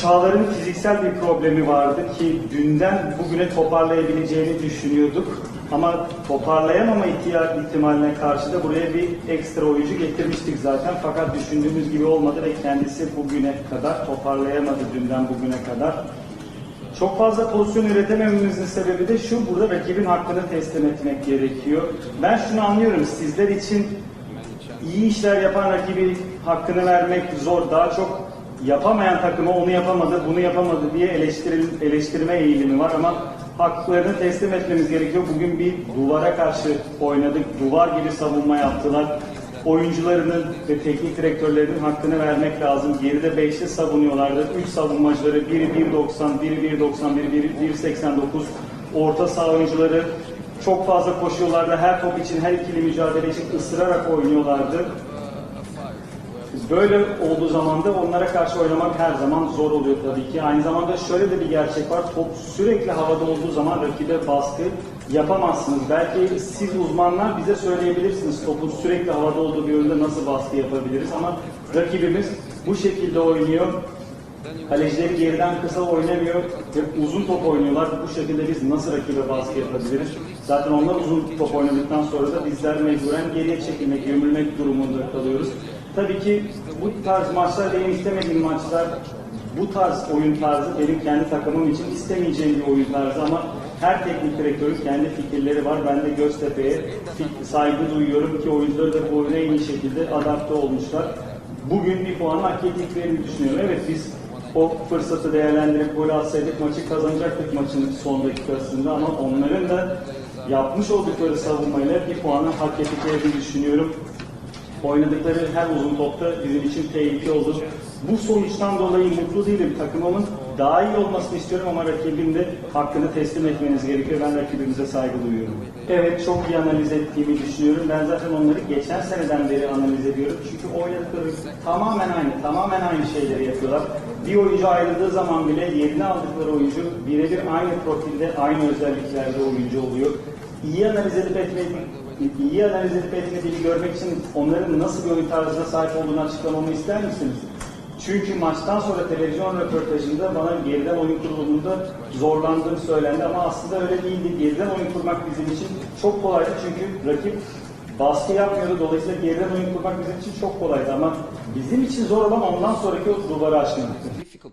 Çağlar'ın fiziksel bir problemi vardı ki dünden bugüne toparlayabileceğini düşünüyorduk. Ama toparlayamama ihtimaline karşı da buraya bir ekstra oyuncu getirmiştik zaten. Fakat düşündüğümüz gibi olmadı ve kendisi bugüne kadar toparlayamadı dünden bugüne kadar. Çok fazla pozisyon üretemememizin sebebi de şu, burada rakibin hakkını teslim etmek gerekiyor. Ben şunu anlıyorum, sizler için iyi işler yapan rakibi hakkını vermek zor. Daha çok yapamayan takıma onu yapamadı, bunu yapamadı diye eleştiril, eleştirme eğilimi var ama haklarını teslim etmemiz gerekiyor. Bugün bir duvara karşı oynadık, duvar gibi savunma yaptılar. Oyuncularının ve teknik direktörlerinin hakkını vermek lazım. Geride 5'te savunuyorlardı. 3 savunmacıları, biri 1.90, biri 1.91, biri 1.89. Orta saha oyuncuları çok fazla koşuyorlardı. Her top için, her ikili mücadele için ısırarak oynuyorlardı. Böyle olduğu zaman da onlara karşı oynamak her zaman zor oluyor tabii ki. Aynı zamanda şöyle de bir gerçek var. Top sürekli havada olduğu zaman rakibe baskı yapamazsınız. Belki siz uzmanlar bize söyleyebilirsiniz topun sürekli havada olduğu bir oyunda nasıl baskı yapabiliriz ama rakibimiz bu şekilde oynuyor. Kalecileri geriden kısa oynamıyor ve uzun top oynuyorlar. Bu şekilde biz nasıl rakibe baskı yapabiliriz? Zaten onlar uzun top oynadıktan sonra da bizler mecburen geriye çekilmek, gömülmek durumunda kalıyoruz. Tabii ki bu tarz maçlar benim istemediğim maçlar. Bu tarz oyun tarzı benim kendi takımım için istemeyeceğim bir oyun tarzı ama her teknik direktörün kendi fikirleri var. Ben de Göztepe'ye saygı duyuyorum ki oyuncuları da bu oyuna en iyi şekilde adapte olmuşlar. Bugün bir puan hak ettiklerini düşünüyorum. Evet biz o fırsatı değerlendirip gol atsaydık maçı kazanacaktık maçın son dakikasında ama onların da yapmış oldukları savunmayla bir puanı hak ettiklerini düşünüyorum. Oynadıkları her uzun topta bizim için tehlike oldu. Bu sonuçtan dolayı mutlu değilim. Takımımın daha iyi olmasını istiyorum ama rakibin de hakkını teslim etmeniz gerekiyor. Ben rakibimize saygı duyuyorum. Evet çok iyi analiz ettiğimi düşünüyorum. Ben zaten onları geçen seneden beri analiz ediyorum. Çünkü oynadıkları tamamen aynı, tamamen aynı şeyleri yapıyorlar. Bir oyuncu ayrıldığı zaman bile yerine aldıkları oyuncu birebir aynı profilde, aynı özelliklerde oyuncu oluyor. İyi analiz edip etmediğini iyi analiz edip etmediğini görmek için onların nasıl bir oyun tarzına sahip olduğunu açıklamamı ister misiniz? Çünkü maçtan sonra televizyon röportajında bana geriden oyun kurulunda zorlandığım söylendi ama aslında öyle değildi. Geriden oyun kurmak bizim için çok kolaydı çünkü rakip baskı yapmıyordu. Dolayısıyla geriden oyun kurmak bizim için çok kolaydı ama bizim için zor olan ondan sonraki o duvarı aşmaktı.